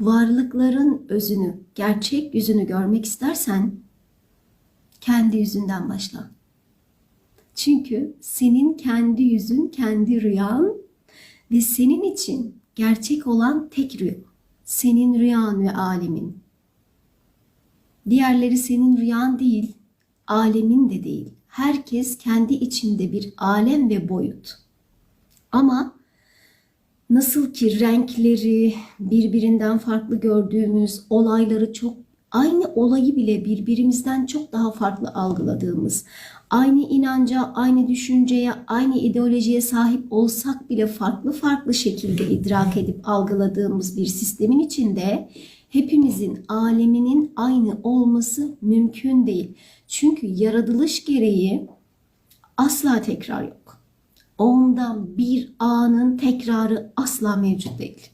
varlıkların özünü, gerçek yüzünü görmek istersen kendi yüzünden başla. Çünkü senin kendi yüzün, kendi rüyan ve senin için gerçek olan tek rüya. Senin rüyan ve alemin. Diğerleri senin rüyan değil, alemin de değil. Herkes kendi içinde bir alem ve boyut. Ama nasıl ki renkleri birbirinden farklı gördüğümüz olayları çok aynı olayı bile birbirimizden çok daha farklı algıladığımız, aynı inanca, aynı düşünceye, aynı ideolojiye sahip olsak bile farklı farklı şekilde idrak edip algıladığımız bir sistemin içinde hepimizin aleminin aynı olması mümkün değil. Çünkü yaratılış gereği asla tekrar yok. Ondan bir anın tekrarı asla mevcut değil.